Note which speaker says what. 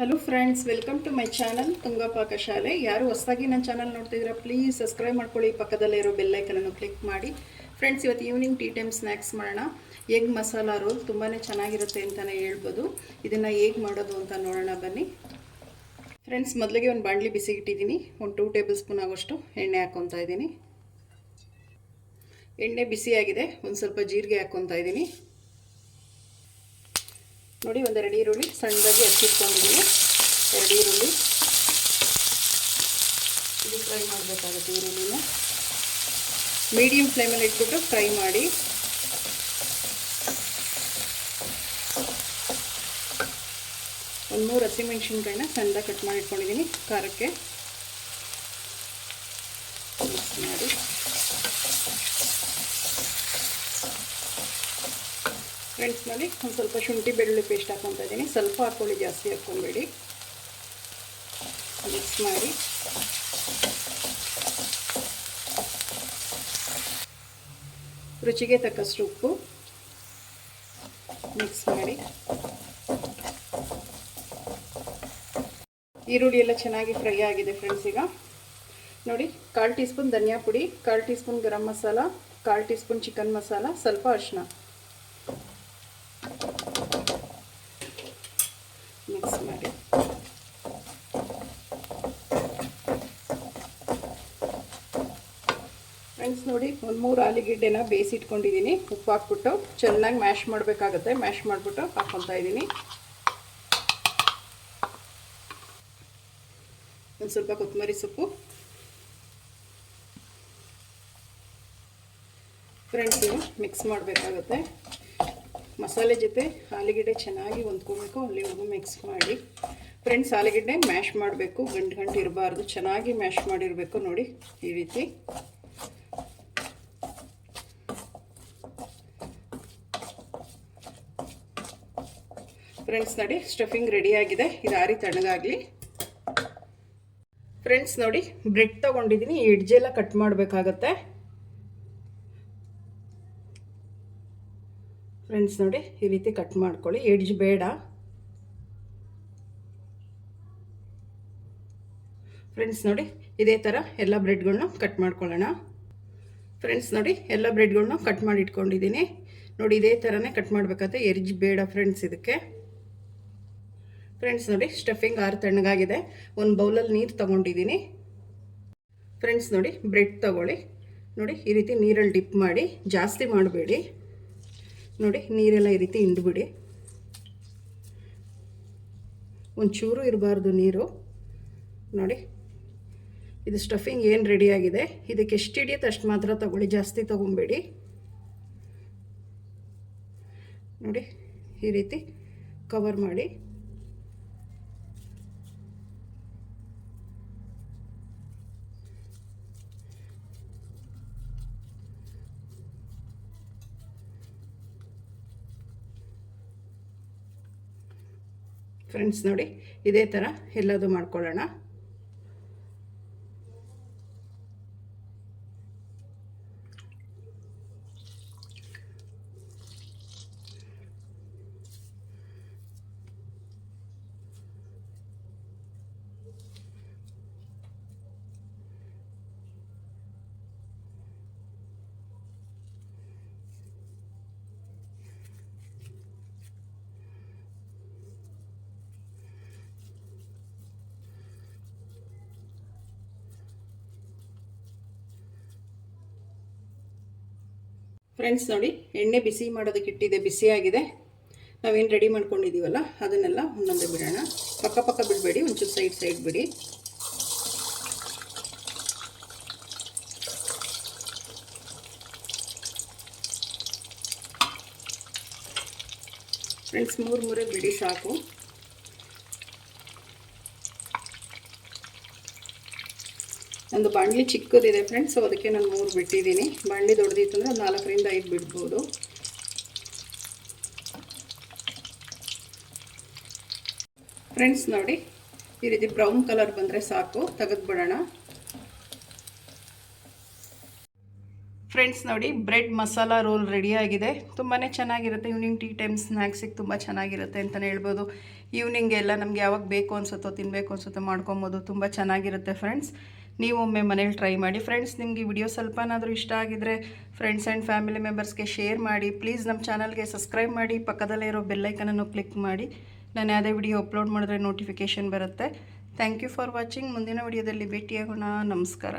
Speaker 1: Hello friends welcome to my channel Tunga ಪಾಕಶಾಲೆ ಯಾರು ಹೊಸದಾಗಿ ನನ್ನ ಚಾನಲ್ ನೋಡ್ತಿದ್ದೀರಾ ಪ್ಲೀಸ್ ಸಬ್ಸ್ಕ್ರೈಬ್ ಮಾಡ್ಕೊಳ್ಳಿ. ಪಕ್ಕದಲ್ಲೇ ಇರೋ ಬೆಲ್ಲೈಕನನ್ನು ಕ್ಲಿಕ್ ಮಾಡಿ. ಫ್ರೆಂಡ್ಸ್ ಇವತ್ತು ಈವ್ನಿಂಗ್ ಟೀ ಟೈಮ್ ಸ್ನ್ಯಾಕ್ಸ್ ಮಾಡೋಣ. ಎಗ್ ಮಸಾಲ ರೋಲ್ ತುಂಬಾ ಚೆನ್ನಾಗಿರುತ್ತೆ ಅಂತಲೇ ಹೇಳ್ಬೋದು. ಇದನ್ನು ಹೇಗೆ ಮಾಡೋದು ಅಂತ ನೋಡೋಣ, ಬನ್ನಿ. ಫ್ರೆಂಡ್ಸ್ ಮೊದಲಿಗೆ ಒಂದು ಬಾಣಲಿ ಬಿಸಿ ಇಟ್ಟಿದ್ದೀನಿ ಒಂದು ಟೂ ಟೇಬಲ್ ಸ್ಪೂನ್ ಆಗೋಷ್ಟು ಎಣ್ಣೆ ಹಾಕ್ಕೊತಾ ಇದ್ದೀನಿ. ಎಣ್ಣೆ ಬಿಸಿಯಾಗಿದೆ, ಒಂದು ಸ್ವಲ್ಪ ಜೀರಿಗೆ ಹಾಕ್ಕೊತಾ ಇದ್ದೀನಿ. ನೋಡಿ ಒಂದೆರಡು ಈರುಳ್ಳಿ ಸಣ್ಣದಾಗಿ ಹಚ್ಚಿಟ್ಕೊಂಡಿದ್ದೀನಿ ಎರಡು ಈರುಳ್ಳಿ. ಇದು ಫ್ರೈ ಮಾಡಬೇಕಾಗುತ್ತೆ ಈರುಳ್ಳಿನ. ಮೀಡಿಯಮ್ ಫ್ಲೇಮಲ್ಲಿ ಇಟ್ಬಿಟ್ಟು ಫ್ರೈ ಮಾಡಿ. ಒಂದು ಮೂರು ಹಸಿಮೆಣ್ಸಿನ್ಕಾಯಿನ ಸಣ್ಣದಾಗಿ ಕಟ್ ಮಾಡಿ ಇಟ್ಕೊಂಡಿದ್ದೀನಿ, ಖಾರಕ್ಕೆ ಮಿಕ್ಸ್ ಮಾಡಿ ಫ್ರೆಂಡ್ಸ್ ನೋಡಿ ಒಂದು ಸ್ವಲ್ಪ ಶುಂಠಿ, ಬೆಳ್ಳುಳ್ಳಿ ಪೇಸ್ಟ್ ಹಾಕ್ಕೊತಾ ಇದ್ದೀನಿ. ಸ್ವಲ್ಪ ಹಾಕ್ಕೊಳ್ಳಿ ಜಾಸ್ತಿ ಹಾಕ್ಕೊಬೇಡಿ ಮಿಕ್ಸ್ ಮಾಡಿ. ರುಚಿಗೆ ತಕ್ಕಷ್ಟು ಉಪ್ಪು. ಮಿಕ್ಸ್ ಮಾಡಿ. ಈರುಳ್ಳಿ ಎಲ್ಲ ಚೆನ್ನಾಗಿ ಫ್ರೈ ಆಗಿದೆ ಫ್ರೆಂಡ್ಸ್ ಈಗ. ನೋಡಿ, ಕಾಲು ಟೀ ಸ್ಪೂನ್ ಧನಿಯಾ ಪುಡಿ, ಕಾಲು ಟೀ ಸ್ಪೂನ್ ಗರಂ ಮಸಾಲ, ಕಾಲು ಟೀ ಸ್ಪೂನ್ ಚಿಕನ್ ಮಸಾಲ, ಸ್ವಲ್ಪ ಅರಿಶಿನ ಮಿಕ್ಸ್ ಮಾಡಿ ಫ್ರೆಂಡ್ಸ್ ನೋಡಿ, ಒಂದು ಮೂರು ಆಲೂಗೆಡ್ಡೆನ ಬೇಯಿಸಿಟ್ಕೊಂಡಿದ್ದೀನಿ ಉಪ್ಪು ಹಾಕ್ಬಿಟ್ಟು ಚೆನ್ನಾಗಿ ಮ್ಯಾಶ್ ಮಾಡಬೇಕಾಗತ್ತೆ. ಮ್ಯಾಶ್ ಮಾಡಿಬಿಟ್ಟು ಹಾಕ್ಕೊತಾ ಇದ್ದೀನಿ ಒಂದು ಸ್ವಲ್ಪ ಕೊತ್ತಂಬರಿ ಸೊಪ್ಪು. ಫ್ರೆಂಡ್ಸ್ ಮಿಕ್ಸ್ ಮಾಡಬೇಕಾಗತ್ತೆ. ಮಸಾಲೆ ಜೊತೆ ಆಲೂಗೆಡ್ಡೆ ಚೆನ್ನಾಗಿ ಹೊಂದ್ಕೋಬೇಕು. ಅಲ್ಲಿವರೆಗೂ ಮಿಕ್ಸ್ ಮಾಡಿ. ಫ್ರೆಂಡ್ಸ್, ಆಲೂಗೆಡ್ಡೆ ಮ್ಯಾಶ್ ಮಾಡಬೇಕು. ಗಂಟು ಗಂಟು ಇರಬಾರ್ದು. ಚೆನ್ನಾಗಿ ಮ್ಯಾಶ್ ಮಾಡಿರಬೇಕು ನೋಡಿ ಈ ರೀತಿ. ಫ್ರೆಂಡ್ಸ್ ನೋಡಿ ಸ್ಟಫಿಂಗ್ ರೆಡಿಯಾಗಿದೆ ಇದು ಆರಿ ತಣ್ಣಗಾಗಲಿ. ಫ್ರೆಂಡ್ಸ್ ನೋಡಿ ಬ್ರೆಡ್ ತೊಗೊಂಡಿದ್ದೀನಿ ಎಡ್ಜೆಲ್ಲ ಕಟ್ ಮಾಡಬೇಕಾಗತ್ತೆ. ಫ್ರೆಂಡ್ಸ್ ನೋಡಿ, ಈ ರೀತಿ ಕಟ್ ಮಾಡ್ಕೊಳ್ಳಿ. ಎಡ್ಜ್ ಬೇಡ. ಫ್ರೆಂಡ್ಸ್ ನೋಡಿ, ಇದೇ ಥರ ಎಲ್ಲ ಬ್ರೆಡ್ಗಳನ್ನ ಕಟ್ ಮಾಡ್ಕೊಳ್ಳೋಣ. ಫ್ರೆಂಡ್ಸ್ ನೋಡಿ, ಎಲ್ಲ ಬ್ರೆಡ್ಗಳನ್ನ ಕಟ್ ಮಾಡಿ ಇಟ್ಕೊಂಡಿದ್ದೀನಿ ನೋಡಿ, ಇದೇ ಥರನೇ ಕಟ್ ಮಾಡಬೇಕಾದ್ರೆ ಎಡ್ಜ್ ಬೇಡ ಫ್ರೆಂಡ್ಸ್ ಇದಕ್ಕೆ. ಫ್ರೆಂಡ್ಸ್ ನೋಡಿ ಸ್ಟಫಿಂಗ್ ಆರು ತಣ್ಣಗಾಗಿದೆ. ಒಂದು ಬೌಲಲ್ಲಿ ನೀರು ತೊಗೊಂಡಿದ್ದೀನಿ ಫ್ರೆಂಡ್ಸ್ ನೋಡಿ ಬ್ರೆಡ್ ತೊಗೊಳ್ಳಿ. ನೋಡಿ, ಈ ರೀತಿ ನೀರಲ್ಲಿ ಡಿಪ್ ಮಾಡಿ, ಜಾಸ್ತಿ ಮಾಡಬೇಡಿ. ನೋಡಿ, ನೀರೆಲ್ಲ ಈ ರೀತಿ ಹಿಂಡ್ಬಿಡಿ ಒಂಚೂರು ಇರಬಾರ್ದು ನೀರು. ನೋಡಿ, ಇದು ಸ್ಟಫಿಂಗ್ ಏನು ರೆಡಿಯಾಗಿದೆ ಇದಕ್ಕೆ ಎಷ್ಟು ಹಿಡಿಯುತ್ತೆ ಅಷ್ಟು ಮಾತ್ರ ತೊಗೊಳ್ಳಿ, ಜಾಸ್ತಿ ತೊಗೊಬೇಡಿ. ನೋಡಿ, ಈ ರೀತಿ ಕವರ್ ಮಾಡಿ. ಫ್ರೆಂಡ್ಸ್ ನೋಡಿ ಇದೇ ಥರ ಎಲ್ಲದು ಮಾಡ್ಕೊಳ್ಳೋಣ. ಫ್ರೆಂಡ್ಸ್ ನೋಡಿ, ಎಣ್ಣೆ ಬಿಸಿ ಮಾಡೋದಕ್ಕೆ ಇಟ್ಟಿದೆ ಬಿಸಿಯಾಗಿದೆ ನಾವೇನು ರೆಡಿ ಮಾಡ್ಕೊಂಡಿದ್ದೀವಲ್ಲ, ಅದನ್ನೆಲ್ಲ ಒಂದೊಂದೇ ಬಿಡೋಣ. ಪಕ್ಕ ಬಿಡಬೇಡಿ, ಒಂಚೂರು ಸೈಡ್ ಸೈಡ್ ಬಿಡಿ. ಫ್ರೆಂಡ್ಸ್ ಮೂರು ಮೂರೇ ಬಿಡಿ ಸಾಕು. ನಂದು ಬಾಣಲಿ ಚಿಕ್ಕದಿದೆ ಫ್ರೆಂಡ್ಸ್ ಸೊ ಅದಕ್ಕೆ ನಾನು ಮೂರು ಬಿಟ್ಟಿದ್ದೀನಿ. ಬಾಣಲಿ ದೊಡ್ಡದಿತ್ತು ಅಂದರೆ ಒಂದು ನಾಲ್ಕರಿಂದ ಐದು ಬಿಡ್ಬೋದು. ಫ್ರೆಂಡ್ಸ್ ನೋಡಿ, ಈ ರೀತಿ ಬ್ರೌನ್ ಕಲರ್ ಬಂದರೆ ಸಾಕು ತೆಗೆದುಬಿಡೋಣ ಫ್ರೆಂಡ್ಸ್ ನೋಡಿ ಬ್ರೆಡ್ ಮಸಾಲ ರೋಲ್ ರೆಡಿಯಾಗಿದೆ ತುಂಬಾ ಚೆನ್ನಾಗಿರುತ್ತೆ ಈವ್ನಿಂಗ್ ಟೀ ಟೈಮ್ ಸ್ನ್ಯಾಕ್ಸಿಗೆ ತುಂಬ ಚೆನ್ನಾಗಿರುತ್ತೆ ಅಂತಲೇ ಹೇಳ್ಬೋದು. ಈವ್ನಿಂಗ್ ಎಲ್ಲ ನಮ್ಗೆ ಯಾವಾಗ ಬೇಕು ಅನ್ಸುತ್ತೋ ತಿನ್ನಬೇಕು ಅನ್ಸುತ್ತೋ ಮಾಡ್ಕೊಬೋದು, ತುಂಬ ಚೆನ್ನಾಗಿರುತ್ತೆ ಫ್ರೆಂಡ್ಸ್ ನೀವು ಒಮ್ಮೆ ಮನೇಲಿ ಟ್ರೈ ಮಾಡಿ. ಫ್ರೆಂಡ್ಸ್ ನಿಮಗೆ ವಿಡಿಯೋ ಸ್ವಲ್ಪನಾದರೂ ಇಷ್ಟ ಆಗಿದ್ರೆ ಫ್ರೆಂಡ್ಸ್ ಆ್ಯಂಡ್ ಫ್ಯಾಮಿಲಿ ಮೆಂಬರ್ಸ್ಗೆ ಶೇರ್ ಮಾಡಿ. ಪ್ಲೀಸ್ ನಮ್ಮ ಚಾನಲ್ಗೆ ಸಬ್ಸ್ಕ್ರೈಬ್ ಮಾಡಿ. ಪಕ್ಕದಲ್ಲೇ ಇರೋ ಬೆಲ್ಲೈಕನನ್ನು ಕ್ಲಿಕ್ ಮಾಡಿ. ನಾನು ಯಾವುದೇ ವಿಡಿಯೋ ಅಪ್ಲೋಡ್ ಮಾಡಿದ್ರೆ ನೋಟಿಫಿಕೇಷನ್ ಬರುತ್ತೆ. ಥ್ಯಾಂಕ್ ಯು ಫಾರ್ ವಾಚಿಂಗ್ ಮುಂದಿನ ವಿಡಿಯೋದಲ್ಲಿ ಭೇಟಿಯಾಗೋಣ. ನಮಸ್ಕಾರ.